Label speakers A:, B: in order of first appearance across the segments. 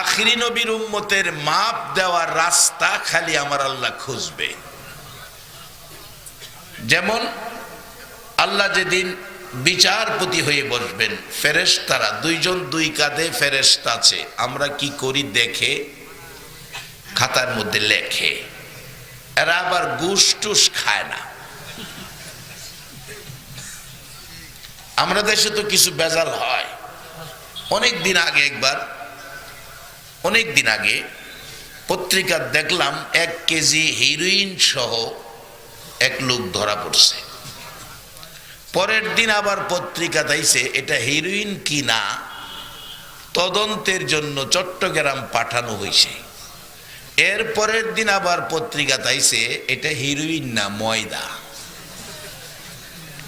A: আখিরি নবীর উম্মতের মাপ দেওয়ার রাস্তা খালি আমার আল্লাহ খুঁজবে। যেমন আল্লাহ যেদিন বিচারপতি হয়ে বসবেন, ফেরেশতারা দুইজন দুই কাঁধে ফেরেশতা আছে, আমরা কি করি দেখে? খাতার মধ্যে লেখে। এরা আবার গুস টুস খায় না। আমরা দেশে তো কিছু বেজাল হয়। অনেক দিন আগে একবার অনেক দিন আগে পত্রিকা দেখলাম এক কেজি হিরোইন সহ এক লোক ধরা পড়ছে। পরের দিন আবার পত্রিকা তাইছে এটা হিরোইন কি না? তদন্তের জন্য চট্টগ্রাম পাঠানো হয়েছে। এর পরের দিন আবার পত্রিকা তাইছে এটা হিরোইন না ময়দা?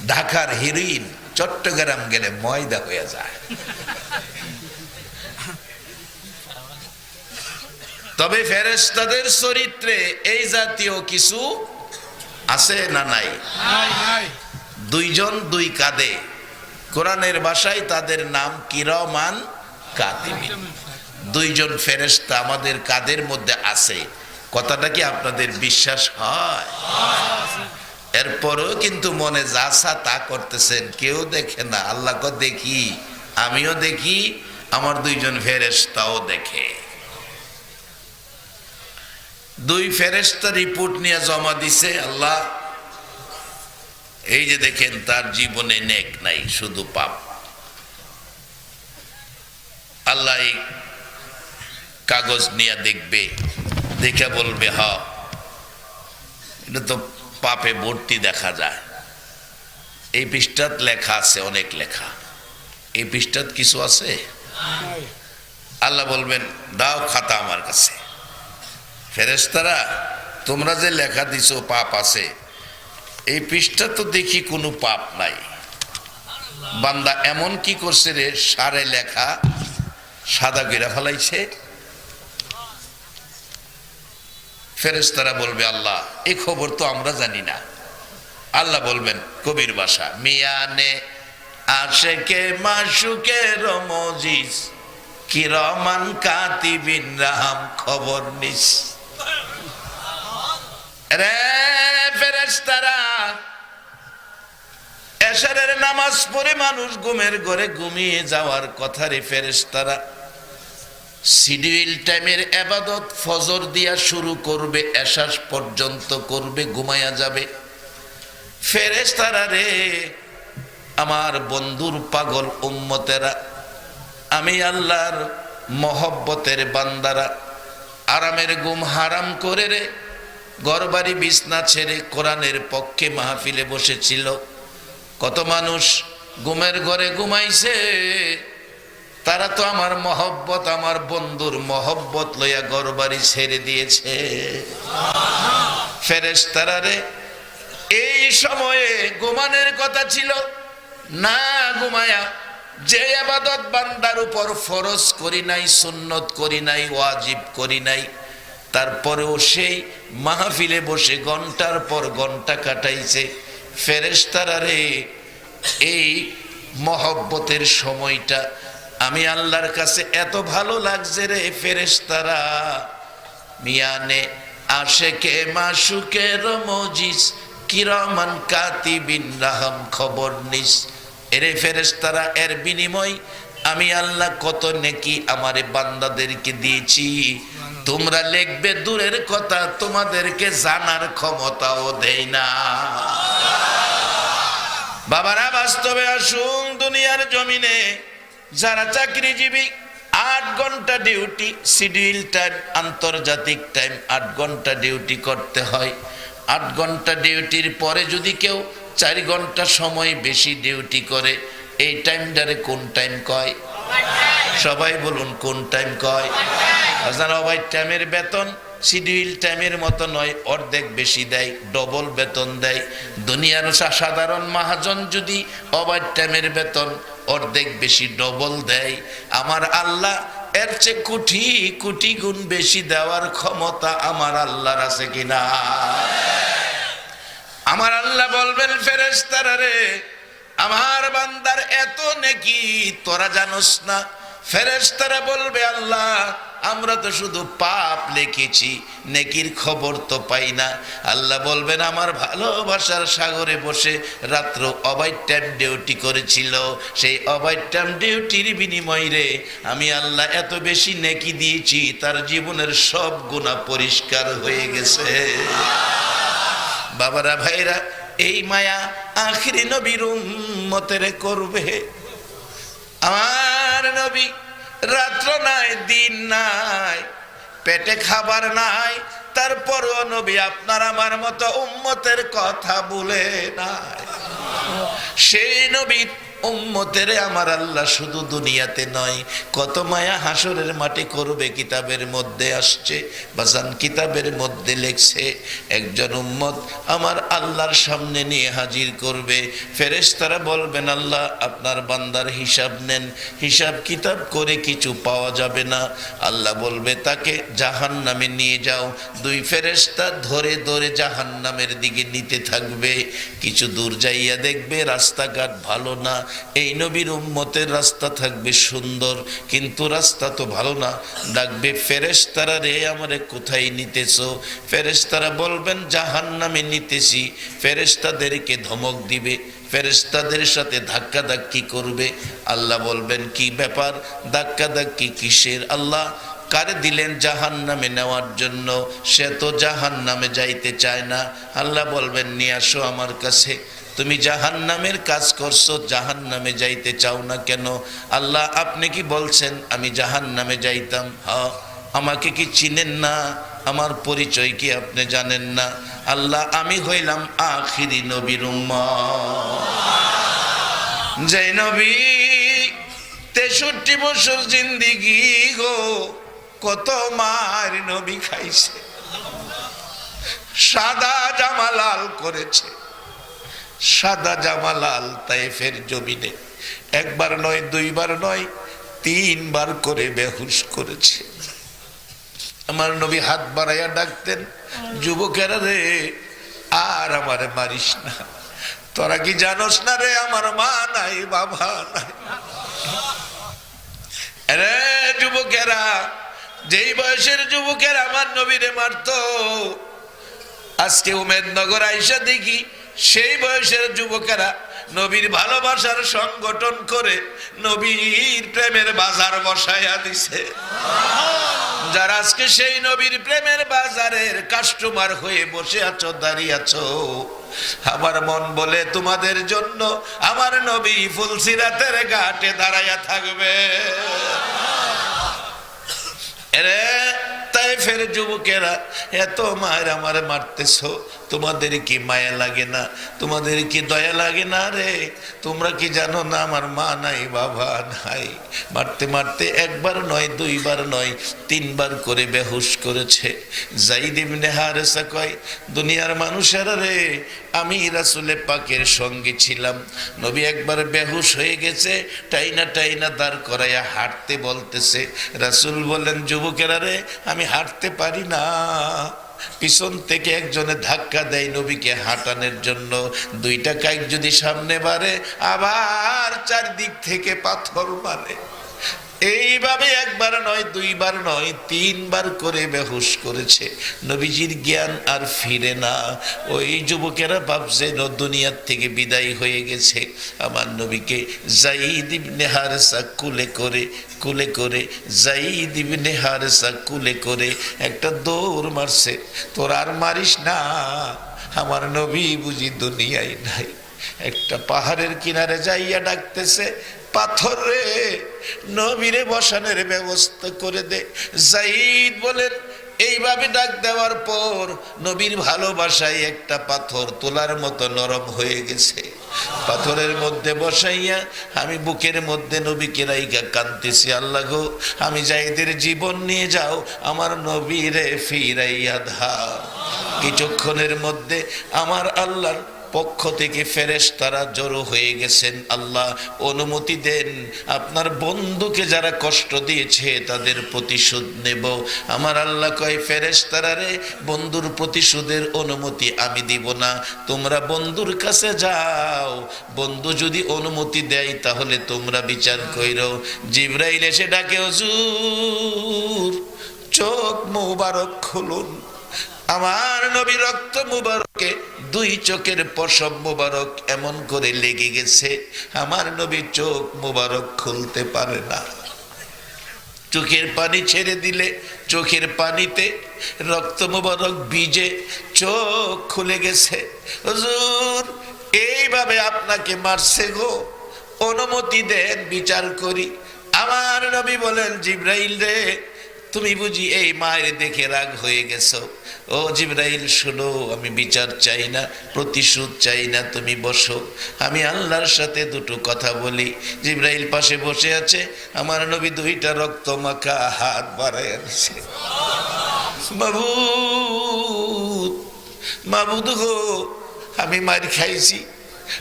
A: ঢাকার হিরোইন চট্টগ্রাম গেলে ময়দা হয়ে যায়। তবে ফেরেস্তাদের চরিত্রে এই জাতীয় কিছু আছে না নাই? দুইজন দুই কাঁদে কোরআনের ভাষায় তাদের নাম কিরমান কাতিমিন দুইজন ফেরেস্তা আমাদের কাদের মধ্যে আছে। কথাটা কি আপনাদের বিশ্বাস হয়? এরপরও কিন্তু মনে যাসা তা করতেছেন কেউ দেখে না। আল্লাহ দেখি আমিও দেখি আমার দুইজন ফেরেস্তাও দেখে। দুই ফেরেস্তা রিপোর্ট নিয়ে জমা দিছে আল্লাহ এই যে দেখেন তার জীবনে নেক নাই শুধু পাপ। আল্লাহ এই কাগজ নিয়ে দেখবে দেখে বলবে হ এটা তো পাপে ভর্তি দেখা যায়। এই পৃষ্ঠাত লেখা আছে অনেক লেখা। এই পৃষ্ঠাত কিছু আছে? আল্লাহ বলবেন দাও খাতা আমার কাছে। ফেরেস্তারা তোমরা যে লেখা দিছো পাপ আছে, এই পৃষ্ঠা তো দেখি কোনো পাপ নাই। বান্দা এমন কি করছে রে, সারে লেখা সাদা গিরা ফেলাইছে। ফেরেস্তারা বলবে, আল্লাহ এই খবর তো আমরা জানি না। আল্লাহ বলবেন, কবির বাসা, মিয়ানে আশেকে মাসুকে রমজিস, কিরমান কাতিবিন রাহাম খবর নিস। রে ফেরেস্তারা এশারের নামাজ পড়ে মানুষ ঘুমের ঘরে ঘুমিয়ে যাওয়ার কথা রে ফেরেস্তারা সিডিউল টাইমের আবাদত ফজর দিয়া শুরু করবে এশাস পর্যন্ত করবে, ঘুমায়া যাবে। ফেরেস্তারা রে, আমার বন্ধুর পাগল উম্মতেরা, আমি আল্লাহর মহব্বতের বান্দারা, আরামের গুম হারাম করে রে গড়বাড়ি বিছনা ছেড়ে কোরআনের পক্ষে মাহফিলে বসেছিল। কত মানুষ ঘুমের ঘরে ঘুমাইছে। তারা তো আমার মহব্বত, আমার বন্ধুর মহব্বত লইয়া গড়বাড়ি ছেড়ে দিয়েছে। ফেরেস তারা রে, এই সময়ে ঘুমানের কথা ছিল। না ঘুমায়া যে আবাদত বান্দার উপর ফরজ করি নাই, সুন্নত করি নাই, ওয়াজিব করি নাই। তারপরেও সেই মাহফিলে বসে ঘণ্টার পর ঘণ্টা কাটাইছে। ফেরেস্তারা রে, এই মহব্বতের সময়টা আমি আল্লাহর কাছে এত ভালো লাগছে রে ফেরেস্তারা মিয়ানে আশেকে মাসুকে রমজিস, কিরমান কাতিবিন রাহাম খবর নিস। এরে ফেরেস্তারা এর বিনিময় আমি আল্লাহ কত নেকি আমারে বান্দাদেরকে দিয়েছি। তোমরা লিখবে দূরের কথা, তোমাদেরকে জানার ক্ষমতাও দেই না। বাবারা, বাস্তবে আসুন দুনিয়ার জমিনে। যারা চাকরিজীবী, আট ঘণ্টা ডিউটি শিডিউল টাইম আন্তর্জাতিক টাইম, আট ঘণ্টা ডিউটি করতে হয়। আট ঘণ্টা ডিউটির পরে যদি কেউ চার ঘণ্টা সময় বেশি ডিউটি করে, এই টাইমটারে কোন টাইম কয়? সবাই বলুন, কোন টাইম কয়? আপনার ওভার টাইমের বেতন? শিডিউল টাইমের মতো নয়, অর্ধেক বেশি দেয় ডবল বেতন দেয়। দুনিয়ার সাধারণ মহাজন যদি ওভার টাইমের বেতন, অর্ধেক বেশি ডবল দেয়। আমার আল্লাহ, এর চেয়ে কোটি কোটি গুণ বেশি দেওয়ার ক্ষমতা আমার আল্লাহর আছে কিনা? আমার আল্লাহ বলবেন ফেরেস্তারা রে, আমার বান্দার এত নেকি, তোরা জানোস না। ফেরেস্তারা বলবে, আল্লাহ, আমরা তো শুধু পাপ লিখেছি, নেকির খবর তো পাই না। আল্লাহ বলবেন, আমার ভালোবাসার সাগরে বসে রাত্র অবাই টাইম ডিউটি করেছিল। সেই অবাই টাইম ডিউটির বিনিময়ে রে আমি আল্লাহ এত বেশি নেকি দিয়েছি, তার জীবনের সব গুণা পরিষ্কার হয়ে গেছে। বাবারা, ভাইরা, এই মায়া আখিরি নবীর উম্মতের করবে। আমার নবী, রাত্র নাই, দিন নাই, পেটে খাবার নাই, তারপরও নবী আপনার আমার মতো উম্মতের কথা বলে নাই। সেই নবী উম্মতের আমার আল্লাহ শুধু দুনিয়াতে নয়। কত মায়া হাসরের মাটি করবে কিতাবের মধ্যে আসছে, বাজান কিতাবের মধ্যে লেখছে, একজন উম্মত আমার আল্লাহর সামনে নিয়ে হাজির করবে। ফেরেশতারা বলবেন, আল্লাহ, আপনার বান্দার হিসাব নেন। হিসাব কিতাব করে কিছু পাওয়া যাবে না। আল্লাহ বলবে, তাকে জাহান নামে নিয়ে যাও। দুই ফেরেশতা ধরে ধরে জাহান নামের দিকে নিতে থাকবে। কিছু দূর যাইয়া দেখবে রাস্তাঘাট ভালো না। এই নবীর উম্মতের রাস্তা থাকবে সুন্দর, কিন্তু রাস্তা তো ভালো না। ডাকবে, ফেরেশতারা রে, আমারে কোথায় নিতেছো? ফেরেশতারা বলবেন জাহান নামে নিতেছি। ফেরেশতাদেরকে ধমক দিবে, ফেরেশতাদের সাথে ধাক্কা ধাক্কি করবে। আল্লাহ বলবেন, কি ব্যাপার? ধাক্কা ধাক্কি কিসের আল্লাহ? কারে দিলেন জাহান নামে নেওয়ার জন্য? সে তো জাহান নামে যাইতে চায় না। আল্লাহ বলবেন, নিয়ে আসো আমার কাছে। তুমি জাহান নামের কাজ করছ জাহান নামে যাইতে চাও না কেন? আল্লাহ আপনি কি বলছেন, আমি জাহান নামে যাইতাম? হ আমাকে কি চিনেন না? আমার পরিচয় কি আপনি জানেন না? আল্লাহ, আমি হইলাম আখিরি নবীর যে নবী তেষট্টি বছর জিন্দিগি গো কত মার নবী খাইছে। সাদা জামা লাল করেছে। সাদা জামা লাল তাইফের জমিনে। একবার নয়, দুইবার নয়, তিনবার করে বেহুশ করেছে। আমার নবী হাত বাড়াইয়া ডাকতেন, যুবকেরা রে, আর আমারে মারিস না। তোরা কি জানোস না রে, আমার মা নাই, বাবা নাই? যুবকেরা যেই বয়সের যুবকের আমার নবীরে মারতো, আজকে উমেদনগর আইসা দেখি সেই বয়সের যুবকেরা নবীর ভালোবাসার সংগঠন করে নবীর প্রেমের বাজার বসাইয়া দিছে। যারা আজকে সেই নবীর প্রেমের বাজারের কাস্টমার হয়ে বসে আছো, দাঁড়িয়ে আছো, আমার মন বলে তোমাদের জন্য আমার নবী ফুলসিরাতের ঘাটে দাঁড়াইয়া থাকবে। এরে, তাই ফের যুবকেরা, এত মায়ের আমার মারতেছ, তোমাদের কি মায়া লাগে না? তোমাদের কি দয়া লাগে না রে? তোমরা কি জানো না আমার মা নাই, বাবা নাই? মারতে মারতে একবার নয়, দুইবার নয়, তিনবার করে বেহুশ করেছে। জাইদ ইবনে হারেসা কয়, দুনিয়ার মানুষেরা রে আমি রাসুলে পাকের সঙ্গে ছিলাম। নবী একবার বেহুশ হয়ে গেছে, টাইনা টাইনা দাঁড় করাইয়া হাঁটতে বলতেছে, রাসুল বললেন, যুবকেরা রে, আমি হাঁটতে পারি না। পিছন থেকে একজনে ধাক্কা দেয় নবীকে হাঁটানোর জন্য। দুইটা কাইক যদি সামনে বাড়ে, আবার চারদিক থেকে পাথর মারে। এইভাবে একবার নয়, দুইবার নয়, তিনবার করে বেহুশ করেছে। নবীজির জ্ঞান আর ফিরে না। ওই যুবকেরা ভাবছে দুনিয়ার থেকে বিদায় হয়ে গেছে। আমার নবীকে জাইদ ইবনে হারেসা কুলে করে কুলে করে, জাইদ ইবনে হারেসা কুলে করে একটা দৌড় মারছে। তোর আর মারিস না। আমার নবী বুঝি দুনিয়ায় নাই। একটা পাহাড়ের কিনারে যাইয়া ডাকতেছে পাথরে নবীরে বসানের ব্যবস্থা করে দে। জাইদ বলেন, এইভাবে ডাক দেওয়ার পর নবীর ভালোবাসায় একটা পাথর তোলার মতো নরম হয়ে গেছে। পাথরের মধ্যে বসাইয়া আমি বুকের মধ্যে নবীকে রাইগা কানতেছি আল্লাহ গো, আমি জাইদের জীবন নিয়ে যাও, আমার নবীরে ফিরাইয়া ধাও কিছুক্ষণের মধ্যে আমার আল্লাহর পক্ষ থেকে ফেরেশ তারা জড়ো হয়ে গেছেন। আল্লাহ অনুমতি দেন, আপনার বন্ধুকে যারা কষ্ট দিয়েছে তাদের প্রতিশোধ নেব। আমার আল্লাহ কয় ফেরেশ রে, বন্ধুর প্রতিশোধের অনুমতি আমি দিব না। তোমরা বন্ধুর কাছে যাও। বন্ধু যদি অনুমতি দেয়, তাহলে তোমরা বিচার কইরো। জিব্রাইল এসে ডাকে, হজুর, চোখ মুবারক খুলুন। আমার নবী রক্ত মুবারকে, দুই চোখের পশম মুবারক এমন করে লেগে গেছে, আমার নবী চোখ মুবারক খুলতে পারে না। চোখের পানি ছেড়ে দিলে, চোখের পানিতে রক্ত মুবারক বীজে চোখ খুলে গেছে। হুজুর, এইভাবে আপনাকে মারছে গো। অনুমতি দেন, বিচার করি। আমার নবী বলেন, জিব্রাইল রে তুমি বুঝি এই মায়ের দেখে রাগ হয়ে গেছো? ও জিব্রাইল, শোনো, আমি বিচার চাই না, প্রতিশোধ চাই না, তুমি বসো। আমি আল্লাহর সাথে দুটো কথা বলি। জিব্রাইল পাশে বসে আছে, আমার নবী দুইটা রক্ত মাখা হাত বাড়ায় আনছে। বাবু মাবুদ গো, আমি মার খাইছি।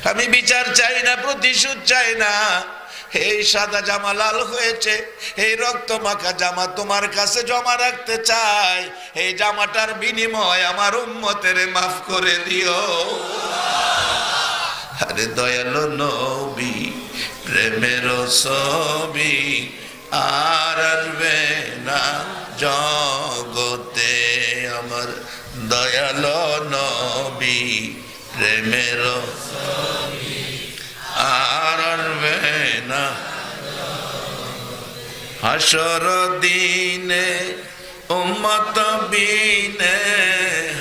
A: আমি বিচার চাই না, প্রতিশোধ চাই না। এই সাদা জামা লাল হয়েছে এই রক্ত মাখা জামা তোমার কাছে জমা রাখতে চাই এই জামাটার বিনিময় আমার উম্মতের মাফ করে দিও। আরে দয়ালো নবী, প্রেমের ছবি আর আসবে না জগতে। আমার দয়ালো নবী, প্রেমের আর আসবে না। হাসর দিনে, উম্মত বিনে,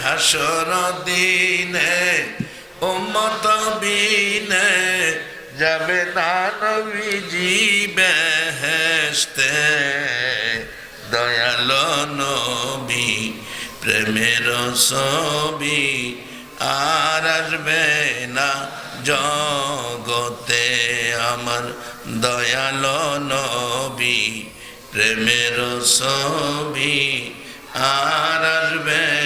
A: হাসর দিনে, উম্মত বিনে, যাবে না নবীজি বেহেশতে দয়াল নবী, প্রেমের ছবি আর আসবে না। জগতে আমার দয়াল নবী প্রেমের ছবি আর আসবে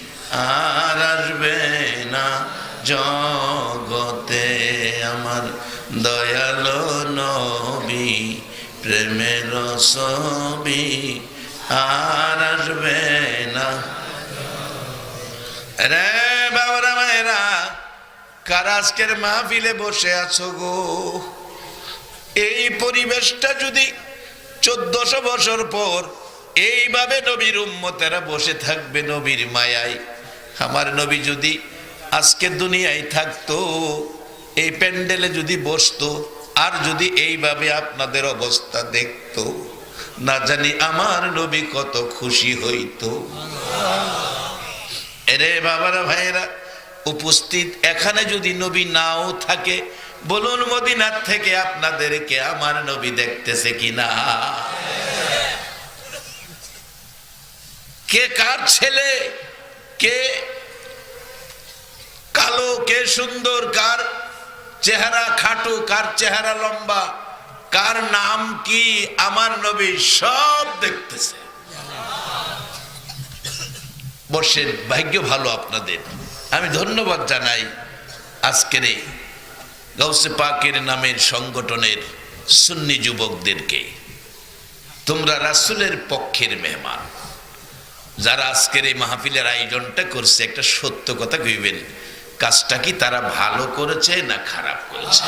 A: আর আসবে না জগতে আমার দয়াল নবী, প্রেমের ছবি। আর আসবে না। রে বাবারা মায়েরা, কার আজকের মাহফিলে বসে আছো গো? এই পরিবেশটা যদি চোদ্দশো বছর পর এইভাবে নবীর উম্মতেরা বসে থাকবে নবীর মায়ায় আমার নবী যদি আজকে দুনিয়ায় থাকতো, এই প্যান্ডেলে যদি বসতো, আর যদি এইভাবে আপনাদের অবস্থা দেখতো, না জানি আমার নবী কত খুশি হইতো। এরে বাবারা ভাইয়েরা, উপস্থিত এখানে যদি নবী নাও থাকে, বলুন মদিনার থেকে আপনাদেরকে আমার নবী দেখতেছে কিনা? কে কার ছেলে? কে কালো, কে সুন্দর, কার চেহারা খাটো, কার চেহারা লম্বা, কার নাম কি আমার নবী সব দেখতেছে। বর্ষের ভাগ্য ভালো আপনাদের। আমি ধন্যবাদ জানাই আজকের এই গৌসে পাকের নামের সংগঠনের সুন্নি যুবকদেরকে। তোমরা রাসুলের পক্ষের মেহমান। যারা আজকের এই মাহফিলের আয়োজনটা করছে, একটা সত্য কথা কইবেন, কাজটা কি তারা ভালো করেছে না খারাপ করেছে?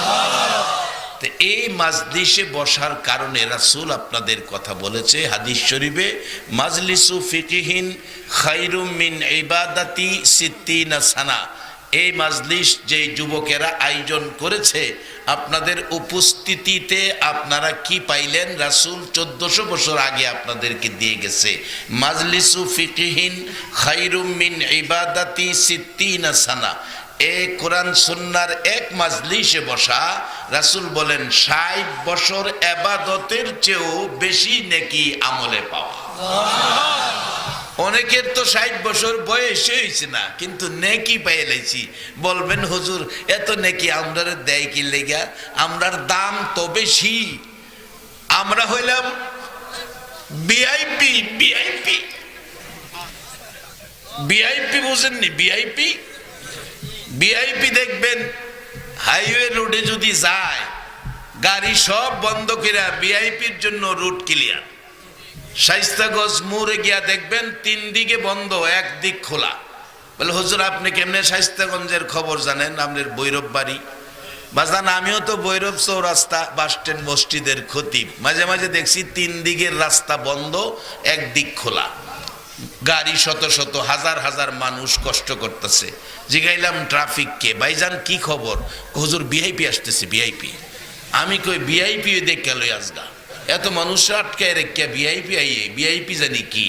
A: তো এই মাজলিসে বসার কারণে রাসুল আপনাদের কথা বলেছে, হাদিস শরীফে, মাজলিসু ফিকিহিন খাইরুম মিন ইবাদাতি সিদ্দিনা সানা। এই মাজলিস যে যুবকেরা আয়োজন করেছে, আপনাদের উপস্থিতিতে আপনারা কি পাইলেন? রাসূল চোদ্দশো বছর আগে আপনাদেরকে দিয়ে গেছে। মাজলিসু ফিকিহিন খাইরুমিন ইবাদাতি সিদ্দিনা সানা। এই কোরআন সুন্নার এক মাজলিসে বসা, রাসূল বলেন, ষাট বছর এবাদতের চেয়েও বেশি নেকি আমলে পাওয়া। অনেকের তো ষাট বছর বয়স হয়েছে না, কিন্তু নেকি পেয়ে লাইছি বলবেন, হুজুর, এত নেকি আমরা দেয় কি লেগা? আমরার দাম তো বেশি। আমরা হইলাম বিআইপি বিআইপি বিআইপি বুঝেননি বিআইপি বিআইপি দেখবেন, হাইওয়ে রোডে যদি যায়, গাড়ি সব বন্ধ করে বিআইপির জন্য রুট ক্লিয়ার। শাইস্তাগঞ্জ মোড়ে গিয়া দেখবেন তিন দিকে বন্ধ, এক দিক খোলা। বলে, হুজুর, আপনি কেমনে শাইস্তাগঞ্জের খবর জানেন? আপনার বৈরব বাড়ি। বাজান, আমিও তো বৈরব চৌরাস্তা বাস স্ট্যান্ড মসজিদের খতিব। মাঝে মাঝে দেখছি তিন দিকের রাস্তা বন্ধ, এক দিক খোলা। গাড়ি শত শত, হাজার হাজার মানুষ কষ্ট করতেছে। জিগাইলাম ট্রাফিককে ভাইজান, কি খবর? হুজুর, ভিআইপি আসতেছে, ভিআইপি। আমি কই, ভিআইপি দেখে লই আজগা। এত মানুষ আটকায় রেখে ভিআইপি আইয়ে ভিআইপি জানি কি?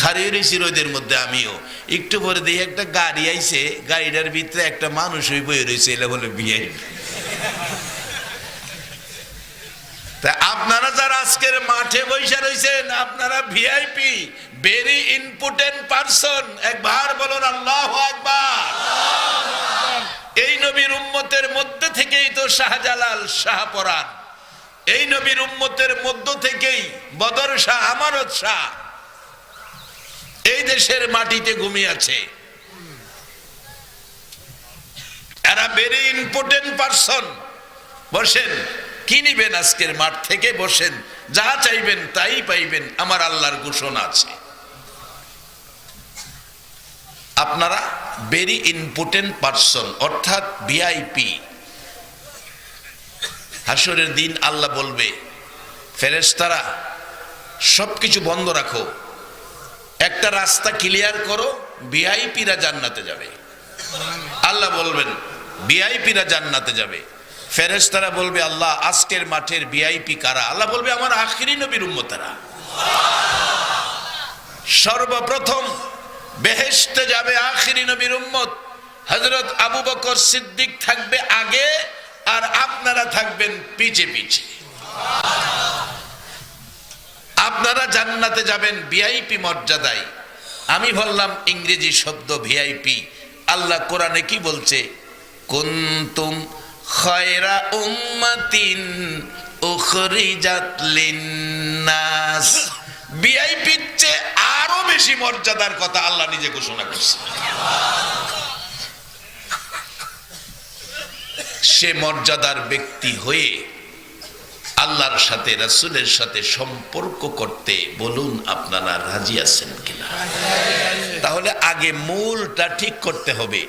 A: খারিয়ে রোদের মধ্যে আমিও। একটু পরে দেখি একটা গাড়ি আইছে, গাড়িটার ভিতরে একটা মানুষ ওই রয়েছে বলে তা আপনারা যারা আজকের মাঠে বসে রয়েছেন, আপনারা ভিআইপি ভেরি ইম্পর্টেন্ট পারসন একবার বলুন, আল্লাহ একবার এই নবীর উম্মতের মধ্যে থেকেই তো শাহজালাল শাহপরান এই নবীর উম্মতের মধ্য থেকেই বদর শাহ, আমানত শাহ এই দেশের মাটিতে ঘুমিয়ে আছে। এরা ভেরি ইম্পর্টেন্ট পারসন বসেন, কি নিবেন আজকের মাঠ থেকে? বসেন, যা চাইবেন তাই পাইবেন, আমার আল্লাহর ঘোষণা আছে। আপনারা ভেরি ইম্পর্টেন্ট পারসন অর্থাৎ ভিআইপি হাসরের দিন আল্লাহ বলবে, ফেরেশতারা, সবকিছু বন্ধ রাখো। একটা রাস্তা ক্লিয়ার করো, ভিআইপিরা জান্নাতে যাবে। আল্লাহ বলবেন, ভিআইপিরা জান্নাতে যাবে। ফেরেশতারা বলবে, আল্লাহ, আজকের মাঠের ভিআইপি কারা? আল্লাহ বলবে, আমার আখিরি নবীর উম্মতারা। সর্বপ্রথম বেহেস্তে যাবে আখিরি নবীর উম্মত। হজরত আবু বকর সিদ্দিক থাকবে আগে আর আপনারা থাকবেন পিছে পিছে। আপনারা জান্নাতে যাবেন ভিআইপি মর্যাদায়। আমি বললাম, ইংরেজি শব্দ ভিআইপি। আল্লাহ কোরআনে কি বলছে? কুন্তুম খয়রা উম্মাতিন উখরিজাত লিন্নাস। ভিআইপির চেয়ে আরও বেশি মর্যাদার কথা আল্লাহ নিজে ঘোষণা করছে। সে মর্যাদার ব্যক্তি হয়ে আল্লাহর সাথে, রাসুলের সাথে সম্পর্ক করতে বলুন আপনারা রাজি আছেন কিনা? তাহলে আগে মূলটা ঠিক করতে হবে।